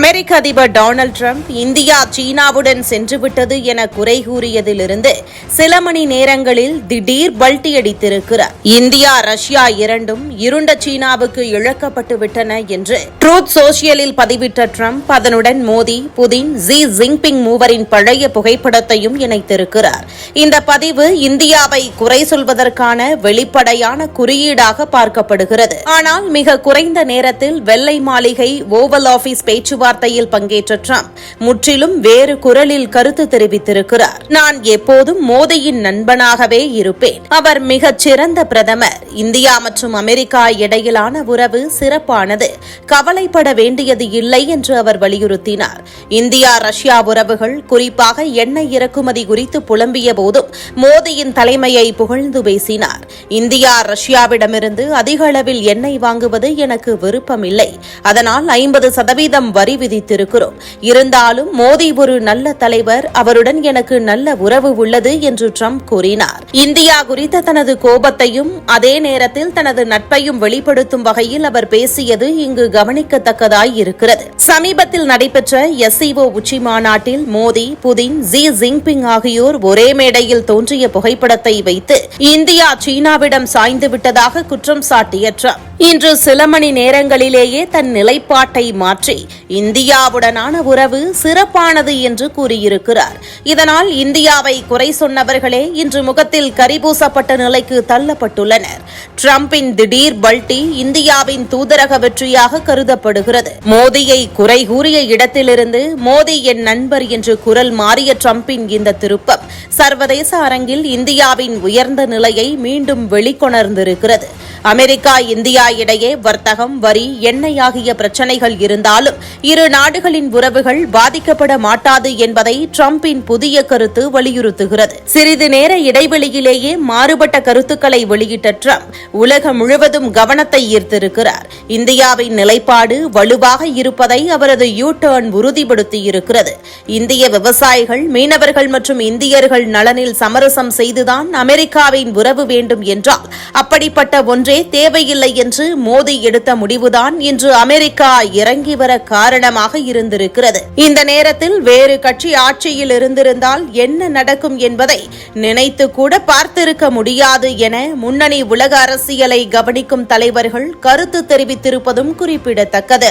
அமெரிக்க அதிபர் Donald Trump India சீனாவுடன் சென்றுவிட்டது என குறை கூறியதிலிருந்து சில மணி நேரங்களில் திடீர் பல்டி அடித்திருக்கிறார். இந்தியா ரஷ்யா இரண்டும் இருண்ட சீனாவுக்கு இழக்கப்பட்டு விட்டன என்று ட்ரூத் சோசியலில் பதிவிட்ட ட்ரம்ப் அதனுடன் மோடி புதின் ஜி ஜின்பிங் மூவரின் பழைய புகைப்படத்தையும் இணைத்திருக்கிறார். இந்த பதிவு இந்தியாவை குறை சொல்வதற்கான வெளிப்படையான குறியீடாக பார்க்கப்படுகிறது. ஆனால் மிக குறைந்த நேரத்தில் வெள்ளை மாளிகை ஓவல் ஆபீஸ் பேச்சுவார்த்தை பேச்சுவார்த்தையில் பங்கேற்ற ட்ரம்ப் முற்றிலும் வேறு குரலில் கருத்து தெரிவித்திருக்கிறார். நான் எப்போதும் மோடியின் நண்பனாகவே இருப்பேன். அவர் மிகச் சிறந்த பிரதமர். இந்தியா மற்றும் அமெரிக்கா இடையிலான உறவு சிறப்பானது. கவலைப்பட வேண்டியது இல்லை என்று அவர் வலியுறுத்தினார். இந்தியா ரஷ்யா உறவுகள் குறிப்பாக எண்ணெய் இறக்குமதி குறித்து புலம்பிய போதும் மோடியின் தலைமையை புகழ்ந்து பேசினார். இந்தியா ரஷ்யாவிடமிருந்து அதிக அளவில் எண்ணெய் வாங்குவது எனக்கு விருப்பமில்லை. அதனால் ஐம்பது சதவீதம் வரி விதித்திருக்கிறோம். இருந்தாலும் மோடி ஒரு நல்ல தலைவர் அவருடன் எனக்கு நல்ல உறவு உள்ளது என்று ட்ரம்ப் கூறினார். இந்தியா குறித்த தனது கோபத்தையும் அதே நேரத்தில் தனது நட்பையும் வெளிப்படுத்தும் வகையில் அவர் பேசியது இங்கு கவனிக்கத்தக்கதாய் இருக்கிறது. சமீபத்தில் நடைபெற்ற எஸ்சிஓ உச்சி மாநாட்டில் மோடி புதின் ஜி ஜின்பிங் ஆகியோர் ஒரே மேடையில் தோன்றிய புகைப்படத்தை வைத்து இந்தியா சீனாவிடம் சாய்ந்து விட்டதாக குற்றம் சாட்டிய ட்ரம்ப். இன்று சில மணி நேரங்களிலேயே தன் நிலைப்பாட்டை மாற்றி இந்தியாவுடனான உறவு சிறப்பானது என்று கூறியிருக்கிறார். இதனால் இந்தியாவை குறை சொன்னவர்களே இன்று முகத்தில் கரிபூசப்பட்ட நிலைக்கு தள்ளப்பட்டுள்ளனர். டிரம்பின் திடீர் பல்டி இந்தியாவின் தூதரக வெற்றியாக கருதப்படுகிறது. மோடியை குறை கூறிய இடத்திலிருந்து மோடி என் நண்பர் என்று குரல் மாறிய ட்ரம்பின் இந்த திருப்பம் சர்வதேச அரங்கில் இந்தியாவின் உயர்ந்த நிலையை மீண்டும் வெளிக்கொணர்ந்திருக்கிறது. அமெரிக்கா இந்தியா இடையே வர்த்தகம் வரி எண்ணெய் ஆகிய பிரச்சனைகள் இருந்தாலும் இரு நாடுகளின் உறவுகள் பாதிக்கப்பட மாட்டாது என்பதை டிரம்பின் புதிய கருத்து வலியுறுத்துகிறது. சிறிது நேர இடைவெளியிலேயே மாறுபட்ட கருத்துக்களை வெளியிட்ட டிரம்ப் உலகம் முழுவதும் கவனத்தை ஈர்த்திருக்கிறார். இந்தியாவின் நிலைப்பாடு வலுவாக இருப்பதை அவரது யூ டர்ன் உறுதிப்படுத்தியிருக்கிறது. இந்திய விவசாயிகள் மீனவர்கள் மற்றும் இந்தியர்கள் நலனில் சமரசம் செய்துதான் அமெரிக்காவின் உறவு வேண்டும் என்றால் அப்படிப்பட்ட ஒன்று ஒன்றே தேவையில்லை என்று மோடி எடுத்த முடிவுதான் இன்று அமெரிக்கா இறங்கி வர காரணமாக இருந்திருக்கிறது. இந்த நேரத்தில் வேறு கட்சி ஆட்சியில் இருந்திருந்தால் என்ன நடக்கும் என்பதை நினைத்து கூட பார்த்திருக்க முடியாது என முன்னணி உலக அரசியலை கவனிக்கும் தலைவர்கள் கருத்து தெரிவித்திருப்பதும் குறிப்பிடத்தக்கது.